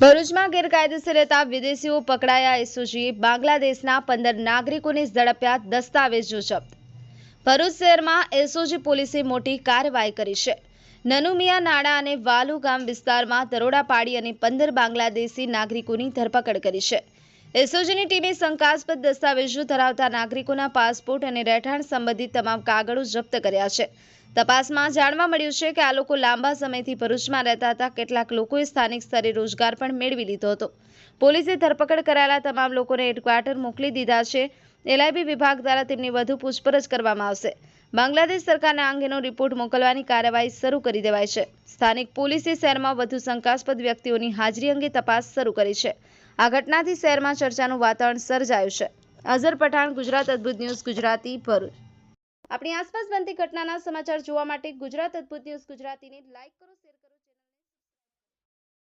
ભરૂચમાં ગેરકાયદેસર રહેતા વિદેશીઓ પકડાયા એસઓજીએ બાંગ્લાદેશના પંદર નાગરિકોને ઝડપ્યા દસ્તાવેજો જપ્ત ભરૂચ શહેરમાં એસઓજી પોલીસે મોટી કાર્યવાહી કરી છે. નનુમિયા નાડા અને વાલુ ગામ વિસ્તારમાં દરોડા પાડી અને પંદર બાંગ્લાદેશી નાગરિકોની ધરપકડ કરી છે. એસઓજીની ટીમે શંકાસ્પદ દસ્તાવેજો ધરાવતા નાગરિકોના પાસપોર્ટ અને રહેઠાણ સંબંધિત તમામ કાગળો જપ્ત કર્યા છે. તપાસમાં જાણવા મળ્યું છે કે આ લોકો લાંબા સમયથી ભરૂચમાં રહેતા હતા. કેટલાક લોકોએ સ્થાનિક સ્તરે રોજગાર પણ મેળવી લીધો હતો. પોલીસે ધરપકડ કરાયેલા તમામ લોકોને હેડક્વાર્ટર મોકલી દીધા છે. એલઆઈબી વિભાગ દ્વારા તેમની વધુ પૂછપરછ કરવામાં આવશે. બાંગ્લાદેશ સરકારને આ અંગેનો રિપોર્ટ મોકલવાની કાર્યવાહી શરૂ કરી દેવાઈ છે. સ્થાનિક પોલીસે શહેરમાં વધુ શંકાસ્પદ વ્યક્તિઓની હાજરી અંગે તપાસ શરૂ કરી છે. આ ઘટનાથી શહેરમાં ચર્ચાનું વાતાવરણ સર્જાયું છે. અઝર પઠાણ, ગુજરાત અદ્ભુત ન્યૂઝ, ગુજરાતી ભરૂચ. આપણી આસપાસ બનતી ઘટનાના સમાચાર જોવા માટે ગુજરાત અદ્ભુત ન્યૂઝ ગુજરાતીને લાઈક કરો, શેર